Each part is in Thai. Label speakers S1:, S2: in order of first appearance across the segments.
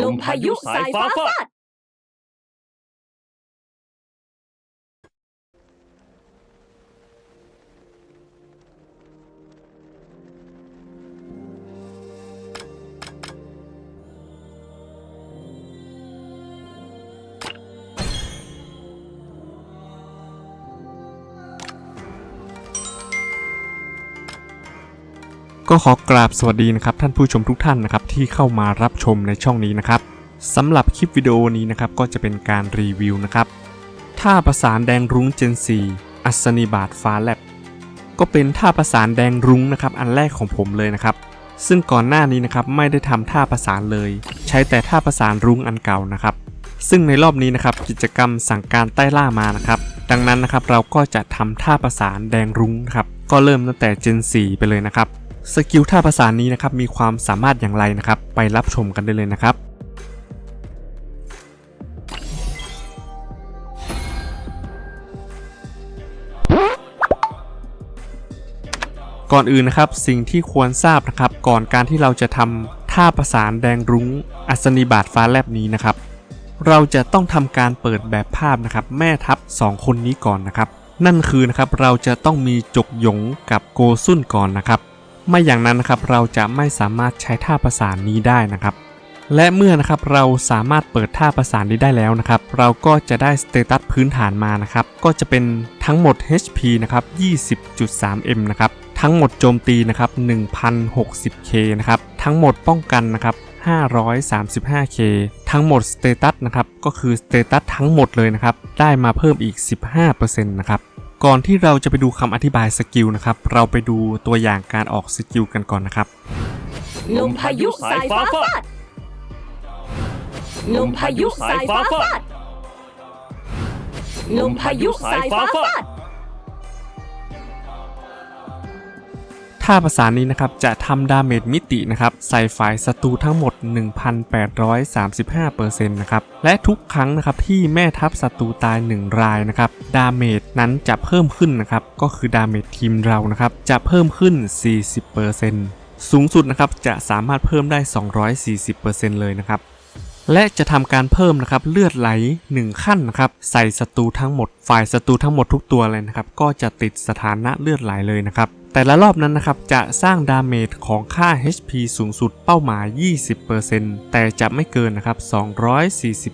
S1: ลมพายุส
S2: ก็ขอกราบสวัสดีนะครับท่านผู้ชมทุกท่านนะครับที่เข้ามารับชมในช่องนี้นะครับสำหรับคลิปวิดีโอนี้นะครับก็จะเป็นการรีวิวนะครับท่าประสานแดงรุ้งเจน 4 อัศนีบาทฟ้าแลบก็เป็นท่าประสานแดงรุ้งนะครับอันแรกของผมเลยนะครับ ซึ่งก่อนหน้านี้นะครับไม่ได้ทำท่าประสานเลย ใช้แต่ท่าประสานรุ้งอันเก่านะครับ ซึ่งในรอบนี้นะครับกิจกรรมสั่งการใต้ล่ามานะครับดังนั้นนะครับเราก็จะทำท่าประสานแดงรุ้งครับก็เริ่มตั้งแต่เจน 4 ไปเลยนะครับ สกิลท่าภาษานนี้นะครับมีความสามารถอย่างไรนะครับ ไปรับชมกันได้เลยนะครับก่อนอื่นนะครับสิ่งที่ควรทราบนะครับ ก่อนการที่เราจะทำท่าประสานแดงรุ้ง อัศนีบาทฟ้าแลบนี้นะครับ เราจะต้องทำการเปิดแบบภาพนะครับ แม่ทัพสองคนนี้ก่อนนะครับ นั่นคือนะครับเราจะต้องมีจกหยงกับโกซุ่นก่อนนะครับ ไม่อย่างนั้นนะครับเราจะไม่สามารถใช้ท่าประสานนี้ได้นะครับ และเมื่อนะครับเราสามารถเปิดท่าประสานนี้ได้แล้วนะครับ เราก็จะได้สเตตัสพื้นฐานมานะครับ ก็จะเป็นทั้งหมด HP นะครับ 20.3M นะครับ ทั้งหมดโจมตีนะครับ 1060K นะครับ ทั้งหมดป้องกันนะครับ 535K ทั้งหมดสเตตัสนะครับ ก็คือสเตตัสทั้งหมดเลยนะครับ ได้มาเพิ่มอีก 15%นะครับ ก่อนที่เราจะไปดูคำอธิบายสกิลนะครับ เราไปดูตัวอย่างการออกสกิลกันก่อนนะครับ
S1: ลมพายุสายฟ้าฟาด ลมพายุสายฟ้าฟาด ลมพายุสายฟ้าฟาดา
S2: ประสานนี้นะครับจะทำดาเมจมิตินะครับใส่ฝ่ายศัตรูทั้งหมด 1,835%นะครับและทุกครั้งนะครับที่แม่ทัพศัตรูตาย 1 รายนะครับดาเมจนั้นจะเพิ่มขึ้นนะครับก็คือดาเมจทีมเรานะครับจะเพิ่มขึ้น 40%สูงสุดนะครับจะสามารถเพิ่มได้ 240%เลยนะครับและจะทำการเพิ่มนะครับเลือดไหล 1 ขั้นนะครับใส่ศัตรูทั้งหมด ฝ่ายศัตรูทั้งหมดทุกตัวเลยนะครับก็จะติดสถานะเลือดไหลเลยนะครับ แต่ละรอบนั้นนะครับจะสร้างดาเมจของค่า HP สูงสุดเป้าหมาย 20%แต่จะไม่เกินนะครับ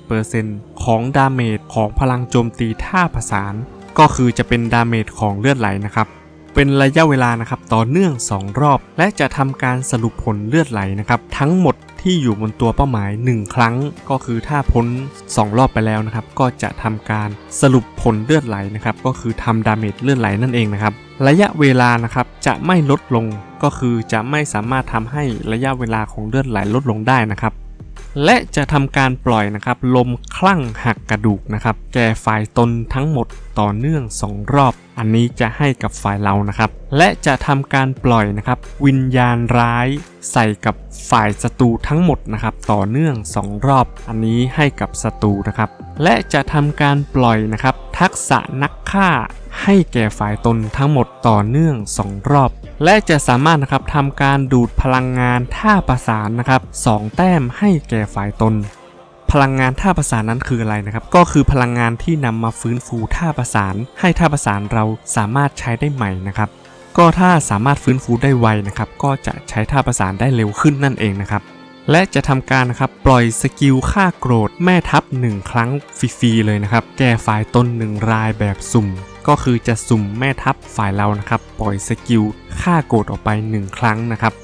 S2: 240%ของดาเมจของพลังโจมตีท่าผสาน ก็คือจะเป็นดาเมจของเลือดไหลนะครับ เป็นระยะเวลานะครับต่อเนื่อง 2 รอบ และจะทำการสรุปผลเลือดไหลนะครับทั้งหมด ที่อยู่บนตัวเป้าหมาย 1 ครั้ง ก็คือถ้าพ้น 2 รอบไปแล้วนะครับ ก็จะทำการสรุปผลเลือดไหลนะครับ ก็คือทำดาเมจเลือดไหลนั่นเองนะครับ ระยะเวลานะครับจะไม่ลดลง ก็คือจะไม่สามารถทำให้ระยะเวลาของเลือดไหลลดลงได้นะครับและจะทำการปล่อยนะครับ ลมคลั่งหักกระดูกนะครับ แก่ฝ่ายตนทั้งหมดต่อเนื่อง 2 รอบอันนี้จะให้กับฝ่ายเรานะครับ และจะทำการปล่อยนะครับ วิญญาณร้ายใส่กับฝ่ายศัตรูทั้งหมดนะครับ ต่อเนื่อง 2 รอบ อันนี้ให้กับศัตรูนะครับ และจะทำการปล่อยนะครับ ทักษะนักฆ่าให้แก่ฝ่ายตนทั้งหมดต่อเนื่อง 2 รอบ และจะสามารถนะครับทำการดูดพลังงานท่าประสานนะครับ 2 แต้มให้แก่ฝ่ายตน พลังงานท่าประสานนั้นคืออะไรนะครับ ก็คือพลังงานที่นำมาฟื้นฟูท่าประสาน ให้ท่าประสานเราสามารถใช้ได้ใหม่นะครับ ก็ถ้าสามารถฟื้นฟูได้ไวนะครับ ก็จะใช้ท่าประสานได้เร็วขึ้นนั่นเองนะครับ และจะทำการนะครับปล่อยสกิลฆ่าโกรธแม่ทัพ1ครั้งฟรีๆเลยนะครับ แก่ฝ่ายตน1รายแบบสุ่ม ก็คือจะสุ่มแม่ทัพฝ่ายเรานะครับ ปล่อยสกิลฆ่าโกรธออกไป 1 ครั้งนะครับ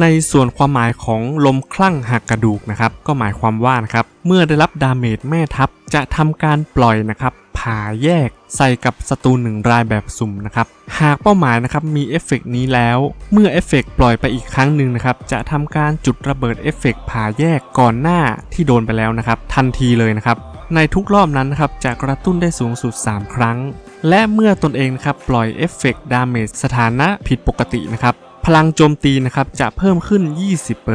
S2: ในส่วนความหมายของลมคลั่งหักกระดูกนะครับ ก็หมายความว่านะครับ เมื่อได้รับดาเมจแม่ทัพจะทำการปล่อยนะครับผ่าแยกใส่กับศัตรูหนึ่งรายแบบสุ่มนะครับ หากเป้าหมายนะครับมีเอฟเฟกต์นี้แล้ว เมื่อเอฟเฟกต์ปล่อยไปอีกครั้งหนึ่งนะครับ จะทำการจุดระเบิดเอฟเฟกต์ผ่าแยกก่อนหน้าที่โดนไปแล้วนะครับ ทันทีเลยนะครับ ในทุกรอบนั้นนะครับจะกระตุ้นได้สูงสุด 3 ครั้ง และเมื่อตนเองนะครับปล่อยเอฟเฟกต์ดาเมจสถานะผิดปกตินะครับ พลังโจมตีนะครับจะเพิ่มขึ้น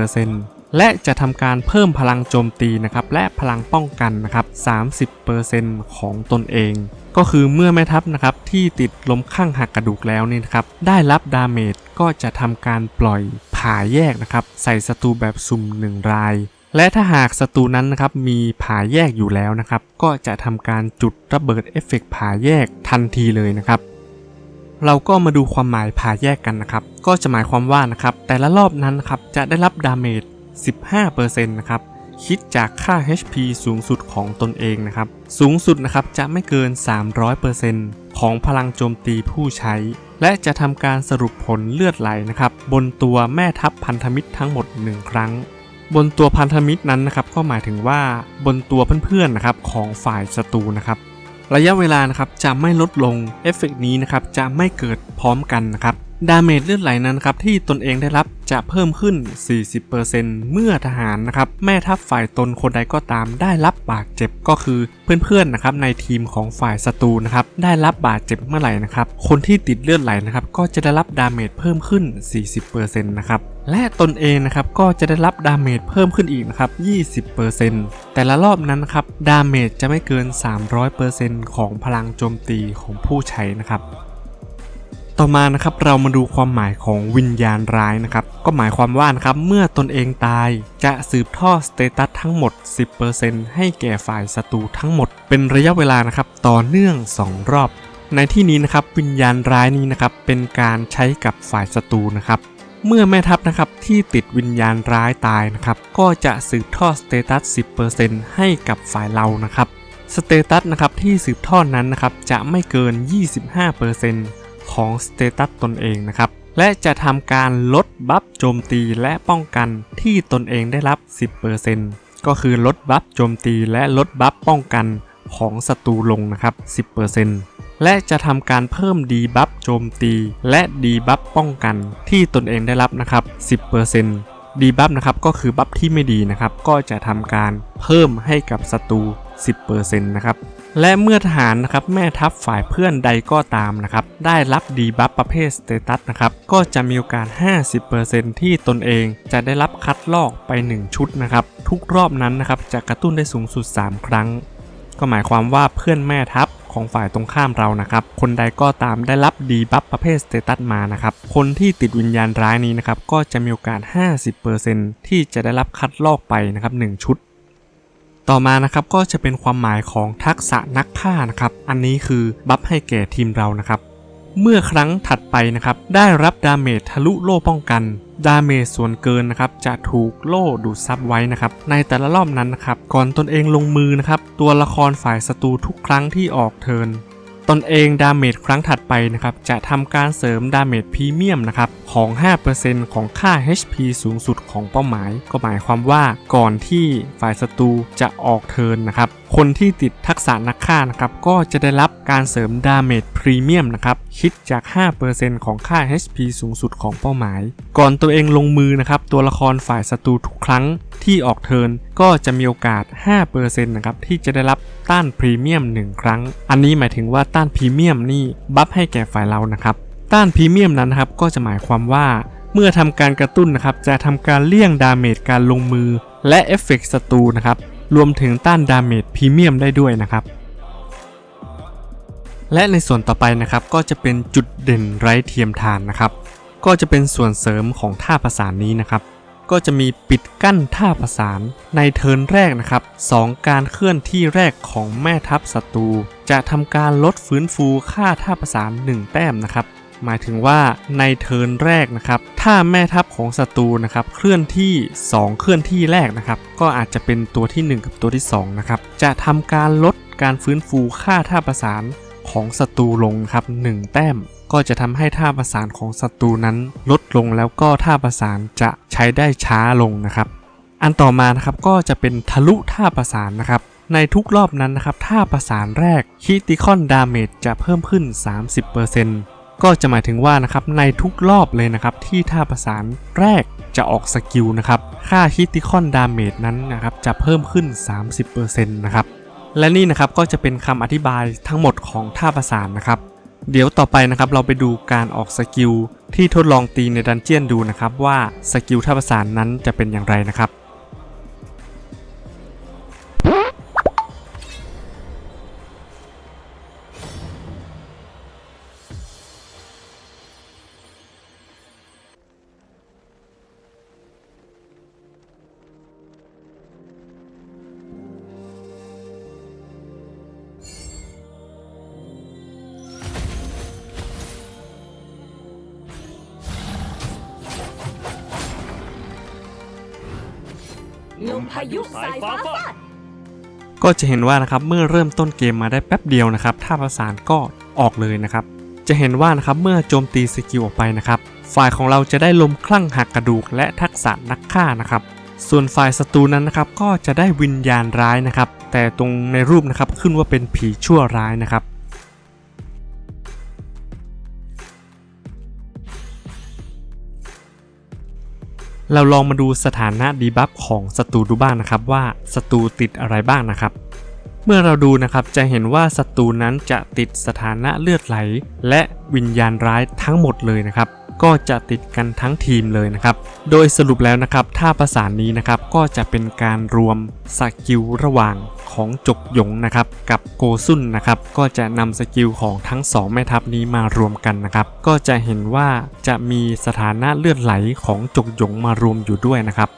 S2: 20%และจะทำการเพิ่มพลังโจมตีนะครับและพลังป้องกันนะครับ 30%ของตนเอง ก็คือเมื่อแม่ทัพนะครับที่ติดลมข้างหักกระดูกแล้วนี่นะครับได้รับดาเมจก็จะทำการปล่อยผ่าแยกนะครับใส่ศัตรูแบบสุ่มหนึ่งรายและถ้าหากศัตรูนั้นนะครับมีผ่าแยกอยู่แล้วนะครับ ก็จะทำการจุดระเบิดเอฟเฟกต์ผ่าแยกทันทีเลยนะครับ เราก็มาดูความหมายผ่าแยกกันนะครับ ก็จะหมายความว่านะครับแต่ละรอบนั้นนะครับจะได้รับดาเมจ 15%นะครับคิดจากค่า HP สูงสุดของตนเองนะครับ สูงสุดนะครับจะไม่เกิน 300%ของพลังโจมตีผู้ใช้ และจะทำการสรุปผลเลือดไหลนะครับ บนตัวแม่ทัพพันธมิตรทั้งหมด 1 ครั้ง บนตัวพันธมิตรนั้นนะครับก็หมายถึงว่าบนตัวเพื่อนๆนะครับของฝ่ายศัตรูนะครับ ระยะเวลานะครับจะไม่ลดลงเอฟเฟกต์นี้นะครับจะไม่เกิดพร้อมกันนะครับ ดาเมจเลือดไหลนั้นครับที่ตนเองได้รับจะเพิ่มขึ้น 40%เมื่อทหารนะครับแม่ทัพฝ่ายตนคนใดก็ตามได้รับบาดเจ็บก็คือเพื่อนๆนะครับในทีมของฝ่ายศัตรูนะครับได้รับบาดเจ็บเมื่อไหร่นะครับคนที่ติดเลือดไหลนะครับก็จะได้รับดาเมจเพิ่มขึ้น 40%นะครับและตนเองนะครับก็จะได้รับดาเมจเพิ่มขึ้นอีกนะครับ20%แต่ละรอบนั้นนะครับดาเมจจะไม่เกิน 300%ของพลังโจมตีของผู้ใช้นะครับ ต่อมานะครับเรามาดูความหมายของวิญญาณร้ายนะครับ ก็หมายความว่านะครับเมื่อตนเองตายจะสืบทอดสเตตัสทั้งหมด 10%ให้แก่ฝ่ายศัตรูทั้งหมด เป็นระยะเวลานะครับต่อเนื่อง 2 รอบ ในที่นี้นะครับวิญญาณร้ายนี้นะครับเป็นการใช้กับฝ่ายศัตรูนะครับ เมื่อแม่ทัพนะครับที่ติดวิญญาณร้ายตายนะครับก็จะสืบทอดสเตตัส 10%ให้กับฝ่ายเรานะครับสเตตัสนะครับที่สืบทอดนั้นนะครับจะไม่เกิน 25% ของสเตตัสตนเองนะครับ และจะทำการลดบัฟโจมตีและป้องกันที่ตนเองได้รับ 10%ก็คือลดบัฟโจมตีและลดบัฟป้องกันของศัตรูลงนะครับ 10%และจะทำการเพิ่มดีบัฟโจมตีและดีบัฟป้องกันที่ตนเองได้รับนะครับ 10%ดีบัฟนะครับก็คือบัฟที่ไม่ดีนะครับ ก็จะทำการเพิ่มให้กับศัตรู 10%นะครับ และเมื่อทหารนะครับแม่ทัพฝ่ายเพื่อนใดก็ตามนะครับได้รับดีบัฟประเภทสเตตัสนะครับก็จะมีโอกาส 50%ที่ตนเองจะได้รับคัดลอกไป 1 ชุดนะครับทุกรอบนั้นนะครับจะกระตุ้นได้สูงสุด 3 ครั้ง ก็หมายความว่าเพื่อนแม่ทัพของฝ่ายตรงข้ามเรานะครับคนใดก็ตามได้รับดีบัฟประเภทสเตตัสมานะครับคนที่ติดวิญญาณร้ายนี้นะครับก็จะมีโอกาส 50%ที่จะได้รับคัดลอกไปนะครับ1ชุด ต่อมานะครับก็จะเป็นความหมายของทักษะนักฆ่านะครับ อันนี้คือบัฟให้แก่ทีมเรานะครับ เมื่อครั้งถัดไปนะครับ ได้รับดาเมจทะลุโล่ป้องกัน ดาเมจส่วนเกินนะครับ จะถูกโล่ดูดซับไว้นะครับ ในแต่ละรอบนั้นนะครับ ก่อนตนเองลงมือนะครับ ตัวละครฝ่ายศัตรูทุกครั้งที่ออกเทิร์น ตนเองดาเมจครั้งถัดไปนะครับจะทำการเสริมดาเมจพรีเมียมนะครับของ 5%ของค่า HP สูงสุดของเป้าหมาย ก็หมายความว่าก่อนที่ฝ่ายศัตรูจะออกเทินนะครับ คนที่ติดทักษะนักฆ่านะครับ ก็จะได้รับการเสริมดาเมจพรีเมียมนะครับ คิดจาก 5%ของค่า HP สูงสุดของเป้าหมาย ก่อนตัวเองลงมือนะครับ ตัวละครฝ่ายศัตรูทุกครั้งที่ออกเทินก็จะมีโอกาส 5%นะครับ ที่จะได้รับต้านพรีเมียม 1 ครั้ง อันนี้หมายถึงว่าต้านพรีเมียมนี่บัฟให้แก่ฝ่ายเรานะครับ ต้านพรีเมียมนั้นนะครับ ก็จะหมายความว่า เมื่อทำการกระตุ้นนะครับ จะทำการเลี่ยงดาเมจการลงมือและเอฟเฟกต์ศัตรูนะครับ รวมถึงต้านดาเมจพรีเมียมได้ด้วยนะครับและในส่วนต่อไปนะครับก็จะเป็นจุดเด่นไร้เทียมทานนะครับ ก็จะเป็นส่วนเสริมของท่าประสานนี้นะครับ ก็จะมีปิดกั้นท่าประสานในเทิร์นแรกนะครับสองการเคลื่อนที่แรกของแม่ทัพศัตรูจะทำการลดฟื้นฟูค่าท่าประสาน 1 แต้มนะครับ หมายถึงว่าในเทิร์นแรกนะครับ ถ้าแม่ทัพของศัตรูนะครับเคลื่อนที่ 2 เคลื่อนที่แรกนะครับ ก็อาจจะเป็นตัวที่ 1 กับตัวที่2นะครับ จะทำการลดการฟื้นฟูค่าท่าประสานของศัตรูลงครับ 1 แต้ม ก็จะทำให้ท่าประสานของศัตรูนั้นลดลงแล้วก็ท่าประสานจะใช้ได้ช้าลงนะครับ อันต่อมานะครับก็จะเป็นทะลุท่าประสานนะครับในทุกรอบนั้นนะครับท่าประสานแรกคิติคอนดาเมจจะเพิ่มขึ้น 30% ก็จะหมายถึงว่านะครับในทุกรอบเลยนะครับที่ท่าประสานแรกจะออกสกิลนะครับค่าคิติคอนดาเมจนั้นนะครับจะเพิ่มขึ้น 30%นะครับและนี่นะครับก็จะเป็นคำอธิบายทั้งหมดของท่าประสานนะครับ เดี๋ยวต่อไปนะครับเราไปดูการออกสกิลที่ทดลองตีในดันเจียนดูนะครับว่าสกิลท่าประสานนั้นจะเป็นอย่างไรนะครับ
S1: ลมพายุสายฟ้าฟาด
S2: ก็จะเห็นว่านะครับเมื่อเริ่มต้นเกมมาได้แป๊บเดียวนะครับท่าประสานก็ออกเลยนะครับ จะเห็นว่านะครับเมื่อโจมตีสกิลออกไปนะครับ ฝ่ายของเราจะได้ลมคลั่งหักกระดูกและทักษะนักฆ่านะครับ ส่วนฝ่ายศัตรูนั้นนะครับก็จะได้วิญญาณร้ายนะครับ แต่ตรงในรูปนะครับขึ้นว่าเป็นผีชั่วร้ายนะครับ เราลองมาดูสถานะดีบัฟของศัตรูดูบ้างนะครับว่าศัตรูติดอะไรบ้างนะครับ เมื่อเราดูนะครับจะเห็นว่าศัตรูนั้นจะติดสถานะเลือดไหล และวิญญาณร้ายทั้งหมดเลยนะครับ ก็จะติดกันทั้งทีมเลยนะครับ โดยสรุปแล้วนะครับท่าประสานนี้นะครับก็จะเป็นการรวมสกิลระหว่างของจกหยงนะครับกับโกซุนนะครับก็จะนำสกิลของทั้งสองแม่ทัพนี้มารวมกันนะครับก็จะเห็นว่าจะมีสถานะเลือดไหลของจกหยงมารวมอยู่ด้วยนะครับ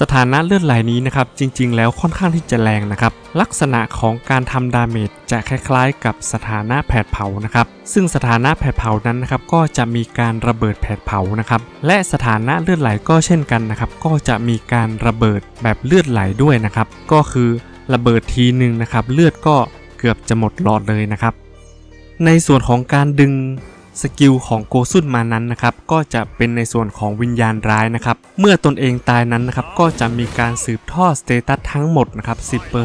S2: สถานะเลือดไหลนี้นะครับจริงๆ แล้วค่อนข้างที่จะแรงนะครับลักษณะของการทำดาเมจจะคล้ายๆ กับสถานะแผดเผานะครับซึ่งสถานะแผดเผานั้นนะครับก็จะมีการระเบิดแผดเผานะครับและสถานะเลือดไหลก็เช่นกันนะครับก็จะมีการระเบิดแบบเลือดไหลด้วยนะครับก็คือระเบิดทีหนึ่งนะครับเลือดก็เกือบจะหมดหลอดเลยนะครับในส่วนของการดึง สกิลของโกซุนมานั้นนะครับก็จะเป็นในส่วนของวิญญาณร้ายนะครับเมื่อตนเองตายนั้นนะครับก็จะมีการสืบทอดสเตตัสทั้งหมดนะครับ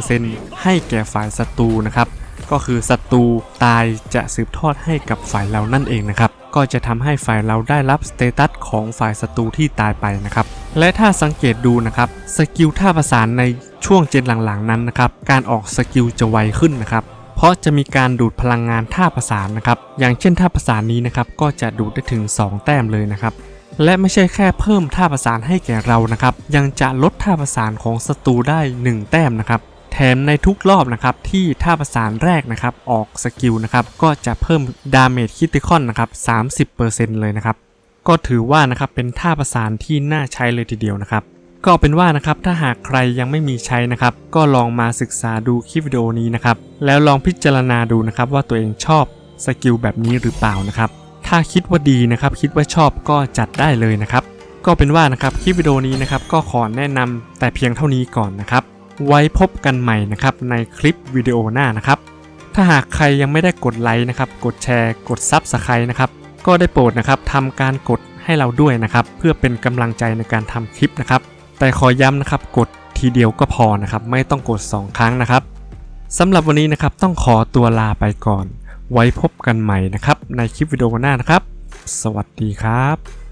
S2: 10%ให้แก่ฝ่ายศัตรูนะครับก็คือศัตรูตายจะสืบทอดให้กับฝ่ายเรานั่นเองนะครับก็จะทำให้ฝ่ายเราได้รับสเตตัสของฝ่ายศัตรูที่ตายไปนะครับและถ้าสังเกตดูนะครับสกิลท่าประสานในช่วงเจนหลังๆนั้นนะครับการออกสกิลจะไวขึ้นนะครับ ราะจะมีการดูดพลังงานท่าประสานนะครับ อย่างเช่นท่าประสานนี้นะครับก็จะดูดได้ถึง 2 แต้มเลยนะครับและไม่ใช่แค่เพิ่มท่าประสานให้แก่เรานะครับ ยังจะลดท่าประสานของศัตรูได้ 1 แต้มนะครับ แถมในทุกรอบนะครับที่ท่าประสานแรกนะครับออกสกิลนะครับก็จะเพิ่มดาเมจคิติคอนนะครับ30%เลยนะครับ ก็ถือว่านะครับเป็นท่าประสานที่น่าใช้เลยทีเดียวนะครับ ก็เป็นว่านะครับถ้าหากใครยังไม่มีใช้นะครับก็ลองมาศึกษาดูคลิปวิดีโอนี้นะครับแล้วลองพิจารณาดูนะครับว่าตัวเองชอบสกิลแบบนี้หรือเปล่านะครับถ้าคิดว่าดีนะครับคิดว่าชอบก็จัดได้เลยนะครับก็เป็นว่านะครับคลิปวิดีโอนี้นะครับก็ขอแนะนำแต่เพียงเท่านี้ก่อนนะครับไว้พบกันใหม่นะครับในคลิปวิดีโอหน้านะครับถ้าหากใครยังไม่ได้กดไลค์นะครับกดแชร์ กดซับสไครต์นะครับก็ได้โปรดนะครับทำการกดให้เราด้วยนะครับเพื่อเป็นกำลังใจในการทำคลิปนะครับ แต่ขอย้ำนะครับกดทีเดียวก็พอนะครับ ไม่ต้องกด 2 ครั้งนะครับสำหรับวันนี้นะครับต้องขอตัวลาไปก่อน ไว้พบกันใหม่นะครับ ในคลิปวิดีโอหน้านะครับ สวัสดีครับ